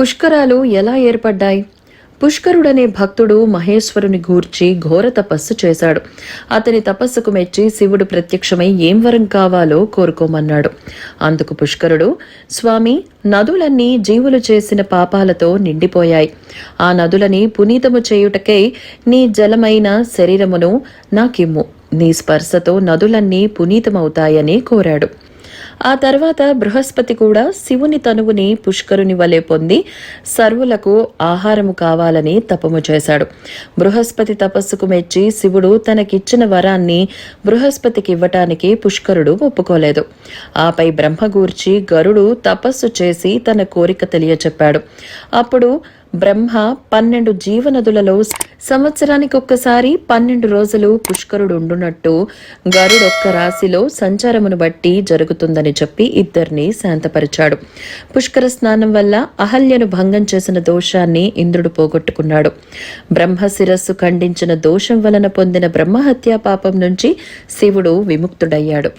పుష్కరాలు ఎలా ఏర్పడ్డాయి? పుష్కరుడనే భక్తుడు మహేశ్వరుని గూర్చి ఘోర తపస్సు చేశాడు. అతని తపస్సుకు మెచ్చి శివుడు ప్రత్యక్షమై ఏం వరం కావాలో కోరుకోమన్నాడు. అందుకు పుష్కరుడు స్వామి నదులన్నీ జీవులు చేసిన పాపాలతో నిండిపోయాయి. ఆ నదులని పునీతము చేయుటకై నీ జలమైన శరీరమును నాకిమ్ము. నీ స్పర్శతో నదులన్నీ పునీతమవుతాయని కోరాడు. ఆ తర్వాత బృహస్పతి కూడా శివుని తనువుని పుష్కరుని వలె పొంది సర్వులకు ఆహారము కావాలని తపము చేశాడు. బృహస్పతి తపస్సుకు మెచ్చి శివుడు తనకిచ్చిన వరాన్ని బృహస్పతికి ఇవ్వటానికి పుష్కరుడు ఒప్పుకోలేదు. ఆపై బ్రహ్మగూర్చి గరుడు తపస్సు చేసి తన కోరిక తెలియచెప్పాడు. అప్పుడు బ్రహ్మ పన్నెండు జీవనదులలో సంవత్సరానికి ఒక్కసారి పన్నెండు రోజులు పుష్కరుడు ఉండునట్టు గరుడొక్క రాశిలో సంచారమును బట్టి జరుగుతుందని చెప్పి ఇద్దరిని శాంతపరిచాడు. పుష్కర స్నానం వల్ల అహల్యను భంగం చేసిన దోషాన్ని ఇంద్రుడు పోగొట్టుకున్నాడు. బ్రహ్మ శిరస్సు ఖండించిన దోషం వలన పొందిన బ్రహ్మహత్యా పాపం నుంచి శివుడు విముక్తుడయ్యాడు.